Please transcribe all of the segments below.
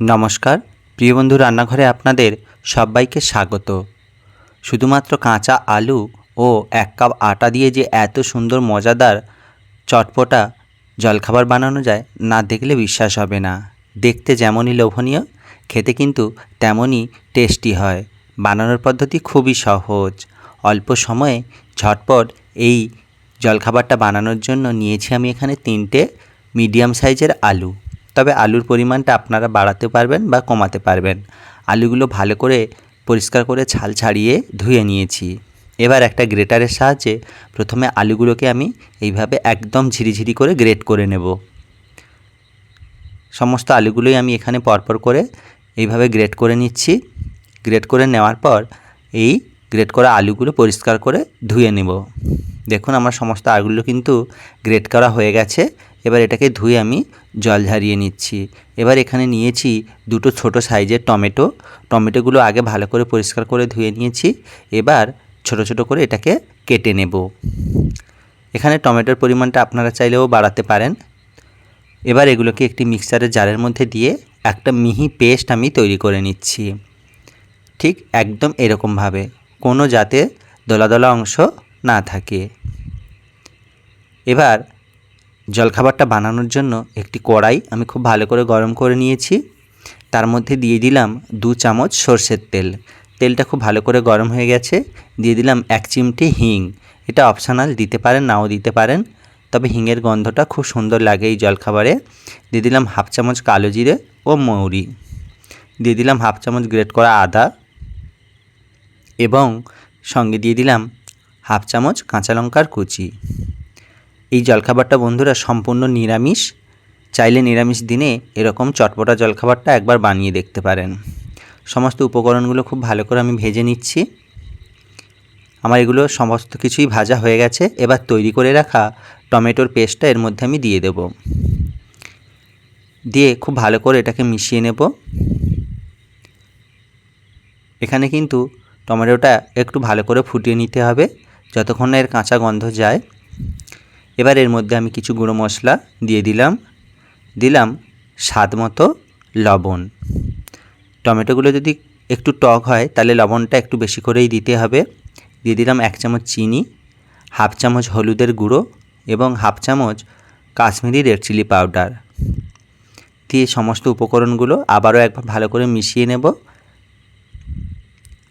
নমস্কার। প্রিয় বন্ধু রান্নাঘরে আপনাদের সবাইকে স্বাগত। শুধুমাত্র কাঁচা আলু ও এক কাপ আটা দিয়ে যে এত সুন্দর মজাদার চটপটা জলখাবার বানানো যায়, না দেখলে বিশ্বাস হবে না। দেখতে যেমনই লোভনীয়, খেতে কিন্তু তেমনই টেস্টি হয়। বানানোর পদ্ধতি খুবই সহজ। অল্প সময়ে ঝটপট এই জলখাবারটা বানানোর জন্য নিয়েছি আমি এখানে তিনটে মিডিয়াম সাইজের আলু। তবে আলুর পরিমাণটা আপনারা বাড়াতে পারবেন বা কমাতে পারবেন। আলুগুলো ভালো করে পরিষ্কার করে ছাল ছাড়িয়ে ধুয়ে নিয়েছি। এবার একটা গ্রেটারের সাহায্যে প্রথমে আলুগুলোকে আমি এইভাবে একদম ঝিরিঝিরি করে গ্রেট করে নেব। সমস্ত আলুগুলোই আমি এখানে পরপর করে এইভাবে গ্রেট করে নিচ্ছি। গ্রেট করে নেওয়ার পর এই গ্রেট করা আলুগুলো পরিষ্কার করে ধুয়ে নেব। দেখুন আমার সমস্ত আলুগুলো কিন্তু গ্রেট করা হয়ে গেছে। এবার এটাকে ধুয়ে আমি জল ঝারিয়ে নিচ্ছি। এবার এখানে নিয়েছি দুটো ছোট সাইজের টমেটো। টমেটোগুলো আগে ভালো করে পরিষ্কার করে ধুয়ে নিয়েছি। এবার ছোট ছোট করে এটাকে কেটে নেব। এখানে টমেটোর পরিমাণটা আপনারা চাইলেও বাড়াতে পারেন। এবার এগুলোকে একটি মিক্সারের জারের মধ্যে দিয়ে একটা মিহি পেস্ট আমি তৈরি করে নিচ্ছি। ঠিক একদম এরকমভাবে, কোনো যাতে দলা দলা অংশ না থাকে। এবার জলখাবারটা বানানোর জন্য একটি কড়াই আমি খুব ভালো করে গরম করে নিয়েছি। তার মধ্যে দিয়ে দিলাম দু চামচ সর্ষের তেল। তেলটা খুব ভালো করে গরম হয়ে গেছে। দিয়ে দিলাম এক চিমটি হিং। এটা অপশানাল, দিতে পারেন, নাও দিতে পারেন। তবে হিঙের গন্ধটা খুব সুন্দর লাগে এই জলখাবারে। দিয়ে দিলাম হাফ চামচ কালো জিরে ও মৌরি। দিয়ে দিলাম হাফ চামচ গ্রেট করা আদা। এবং সঙ্গে দিয়ে দিলাম হাফ চামচ কাঁচা লঙ্কার কুচি। এই জলখাবারটা বন্ধুরা সম্পূর্ণ নিরামিষ। চাইলে নিরামিষ দিনে এরকম চটপটা জলখাবারটা একবার বানিয়ে দেখতে পারেন। সমস্ত উপকরণগুলো খুব ভালো করে আমি ভেজে নিচ্ছি। আমার এগুলো সমস্ত কিছুই ভাজা হয়ে গেছে। এবার তৈরি করে রাখা টমেটোর পেস্টটা এর মধ্যে আমি দিয়ে দেব। দিয়ে খুব ভালো করে এটাকে মিশিয়ে নেব। এখানে কিন্তু টমেটোটা একটু ভালো করে ফুটিয়ে নিতে হবে। যতক্ষণ না এর কাঁচা গন্ধ যায়। এবার এর মধ্যে আমি কিছু গুঁড়ো মশলা দিয়ে দিলাম। দিলাম স্বাদ মতো লবণ। টমেটোগুলো যদি একটু টক হয়, তাহলে লবণটা একটু বেশি করেই দিতে হবে। দিয়ে দিলাম এক চামচ চিনি, হাফ চামচ হলুদের গুঁড়ো এবং হাফ চামচ কাশ্মীরি রেড চিলি পাউডার। দিয়ে সমস্ত উপকরণগুলো আবারও একবার ভালো করে মিশিয়ে নেব।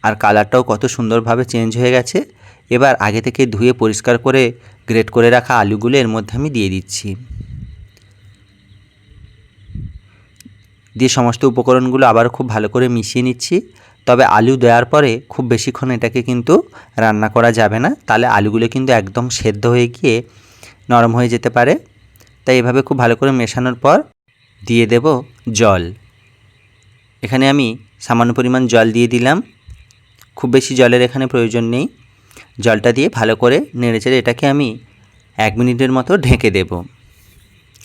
আর কালারটাও কত সুন্দরভাবে চেঞ্জ হয়ে গেছে। এবার আগে থেকে ধুয়ে পরিষ্কার করে গ্রেট করে রাখা আলুগুলো এর মধ্যে আমি দিয়ে দিচ্ছি। দিয়ে সমস্ত উপকরণগুলো আবার খুব ভালো করে মিশিয়ে নিচ্ছি। তবে আলু দেওয়ার পরে খুব বেশিক্ষণ এটাকে কিন্তু রান্না করা যাবে না। তাহলে আলুগুলো কিন্তু একদম সেদ্ধ হয়ে গিয়ে নরম হয়ে যেতে পারে। তাই এভাবে খুব ভালো করে মেশানোর পর দিয়ে দেব জল। এখানে আমি সামান্য পরিমাণ জল দিয়ে দিলাম। খুব বেশি জলের এখানে প্রয়োজন নেই। জলটা দিয়ে ভালো করে নেড়েচেড়ে এটাকে আমি এক মিনিটের মতো ঢেকে দেব।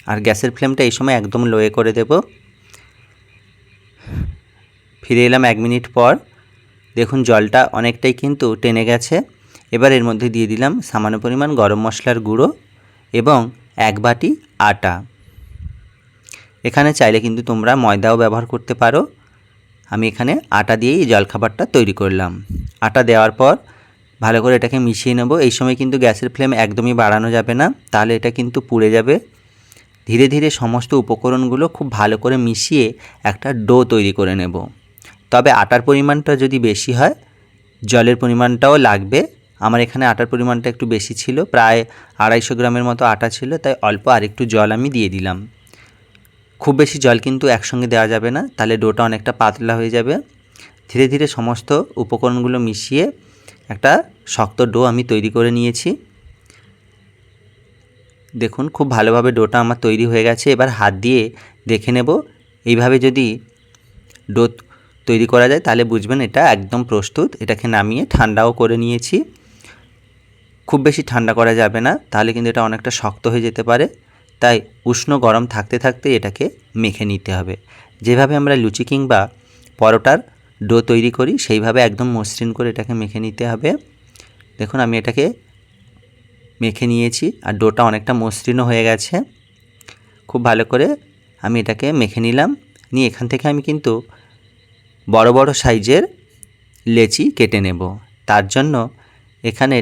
আর গ্যাসের ফ্লেমটা এই সময় একদম লোয়ে করে দেব। ফিরে এলাম এক মিনিট পর। দেখুন, জলটা অনেকটাই কিন্তু টেনে গেছে। এবার এর মধ্যে দিয়ে দিলাম সামান্য পরিমাণ গরম মশলার গুঁড়ো এবং এক বাটি আটা। এখানে চাইলে কিন্তু তোমরা ময়দাও ব্যবহার করতে পারো। আমি এখানে আটা দিয়েই জলখাবারটা তৈরি করলাম। আটা দেওয়ার পর ভালো করে এটাকে মিশিয়ে নেব। এই সময় কিন্তু গ্যাসের ফ্লেম একদমই বাড়ানো যাবে না। তাহলে এটা কিন্তু পুড়ে যাবে। ধীরে ধীরে সমস্ত উপকরণগুলো খুব ভালো করে মিশিয়ে একটা ডো তৈরি করে নেব। তবে আটার পরিমাণটা যদি বেশি হয়, জলের পরিমাণটাও লাগবে। আমার এখানে আটার পরিমাণটা একটু বেশি ছিল, প্রায় আড়াইশো গ্রামের মতো আটা ছিল, তাই অল্প আরেকটু জল আমি দিয়ে দিলাম। খুব বেশি জল কিন্তু একসঙ্গে দেওয়া যাবে না, তাহলে ডোটা অনেকটা পাতলা হয়ে যাবে। ধীরে ধীরে সমস্ত উপকরণগুলো মিশিয়ে একটা শক্ত ডো আমি তৈরি করে নিয়েছি। দেখুন, খুব ভালোভাবে ডোটা আমার তৈরি হয়ে গেছে। এবার হাত দিয়ে দেখে নেব। এইভাবে যদি ডো তৈরি করা যায়, তাহলে বুঝবেন এটা একদম প্রস্তুত। এটাকে নামিয়ে ঠান্ডাও করে নিয়েছি। খুব বেশি ঠান্ডা করা যাবে না, তাহলে কিন্তু এটা অনেকটা শক্ত হয়ে যেতে পারে। তাই উষ্ণ গরম থাকতে থাকতে এটাকে মেখে নিতে হবে। যেভাবে আমরা লুচি কিংবা পরোটার ডো তৈরি করি, সেইভাবে একদম মসৃণ করে এটাকে মেখে নিতে হবে। দেখুন, আমি এটাকে মেখে নিয়েছি আর ডোটা অনেকটা মসৃণও হয়ে গেছে। খুব ভালো করে আমি এটাকে মেখে নিলাম। নিয়ে এখান থেকে আমি কিন্তু বড় বড় সাইজের লেচি কেটে নেব। তার জন্য এখানে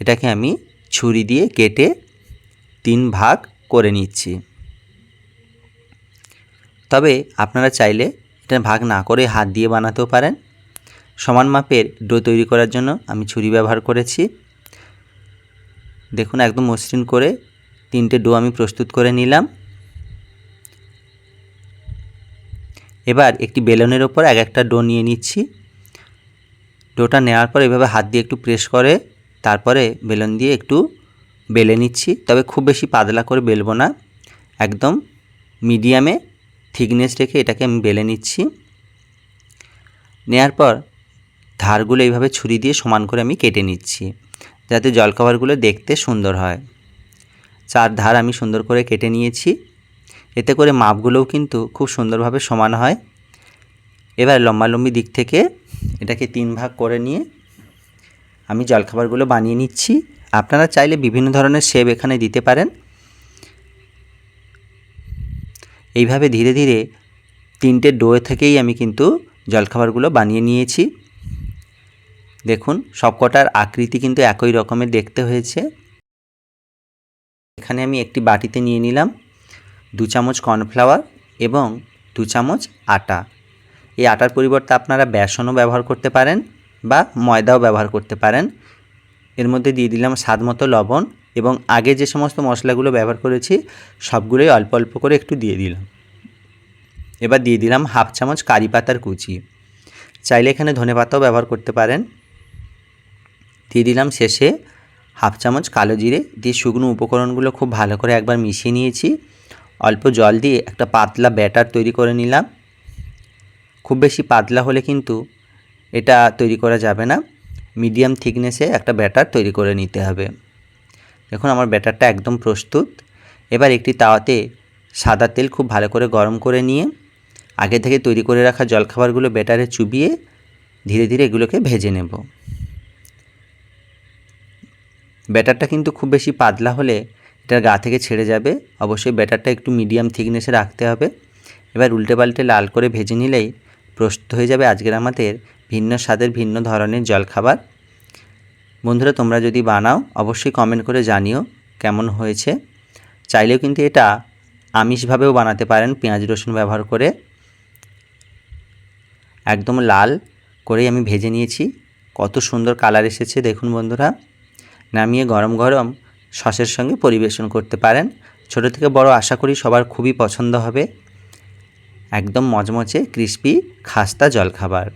এটাকে আমি ছুরি দিয়ে কেটে তিন ভাগ করে নিচ্ছি। তবে আপনারা চাইলে এটা ভাগ না করে হাত দিয়ে বানাতেও পারেন। সমান মাপের ডো তৈরি করার জন্য আমি ছুরি ব্যবহার করেছি। দেখুন একদম মসৃণ করে তিনটে ডো আমি প্রস্তুত করে নিলাম। এবার একটি বেলনের ওপর এক একটা ডো নিয়ে নিচ্ছি। ডোটা নেওয়ার পর এভাবে হাত দিয়ে একটু প্রেস করে, তারপরে বেলন দিয়ে একটু বেলে নিচ্ছি। তবে খুব বেশি পাতলা করে বেলবো না। একদম মিডিয়ামে থিকনেস রেখে এটাকে আমি বেলে নিচ্ছি। নেয়ার পর ধারগুলো এইভাবে ছুরি দিয়ে সমান করে আমি কেটে নিচ্ছি, যাতে জলখাবারগুলো দেখতে সুন্দর হয়। চার ধার আমি সুন্দর করে কেটে নিয়েছি। এতে করে মাপগুলোও কিন্তু খুব সুন্দরভাবে সমান হয়। এবার লম্বালম্বি দিক থেকে এটাকে তিন ভাগ করে নিয়ে আমি জলখাবারগুলো বানিয়ে নিচ্ছি। আপনারা চাইলে বিভিন্ন ধরনের শেপ এখানে দিতে পারেন। এইভাবে ধীরে ধীরে তিনটে ডোয়ে থেকেই আমি কিন্তু জলখাবারগুলো বানিয়ে নিয়েছি। দেখুন, সবকটার আকৃতি কিন্তু একই রকমের দেখতে হয়েছে। এখানে আমি একটি বাটিতে নিয়ে নিলাম দু চামচ কর্নফ্লাওয়ার এবং দু চামচ আটা। এই আটার পরিবর্তে আপনারা বেসনও ব্যবহার করতে পারেন বা ময়দাও ব্যবহার করতে পারেন। এর মধ্যে দিয়ে দিলাম স্বাদ মতো লবণ এবং আগে যে সমস্ত মশলাগুলো ব্যবহার করেছি, সবগুলোই অল্প অল্প করে একটু দিয়ে দিলাম। এবার দিয়ে দিলাম হাফ চামচ কারি পাতার কুচি। চাইলে এখানে ধনে পাতাও ব্যবহার করতে পারেন। দিয়ে দিলাম শেষে হাফ চামচ কালো জিরে। দিয়ে শুকনো উপকরণগুলো খুব ভালো করে একবার মিশিয়ে নিয়েছি। অল্প জল দিয়ে একটা পাতলা ব্যাটার তৈরি করে নিলাম। খুব বেশি পাতলা হলে কিন্তু এটা তৈরি করা যাবে না। মিডিয়াম থিকনেসে একটা ব্যাটার তৈরি করে নিতে হবে। দেখুন, আমার ব্যাটারটা একদম প্রস্তুত। এবার একটি তাওয়াতে সাদা তেল খুব ভালো করে গরম করে নিয়ে, আগে থেকে তৈরি করে রাখা জলখাবারগুলো ব্যাটারে চুবিয়ে ধীরে ধীরে এগুলোকে ভেজে নেব। ব্যাটারটা কিন্তু খুব বেশি পাতলা হলে এটার গা থেকে ছেড়ে যাবে। অবশ্যই ব্যাটারটা একটু মিডিয়াম থিকনেসে রাখতে হবে। এবার উল্টে পাল্টে লাল করে ভেজে নিলেই প্রস্তুত হয়ে যাবে আজকের আমাদের ভিন্ন স্বাদের ভিন্ন ধরনের জলখাবার। বন্ধুরা, তোমরা যদি বানাও, অবশ্যই কমেন্ট করে জানিও কেমন হয়েছে। চাইলেও কিন্তু এটা আমিষভাবেও বানাতে পারেন, পেঁয়াজ রসুন ব্যবহার করে। একদম লাল করেই আমি ভেজে নিয়েছি। কত সুন্দর কালার এসেছে, দেখুন বন্ধুরা। নামিয়ে গরম গরম সসের সঙ্গে পরিবেশন করতে পারেন। ছোট থেকে বড় আশা করি সবার খুবই পছন্দ হবে। একদম মজমচে ক্রিস্পি খাস্তা জলখাবার।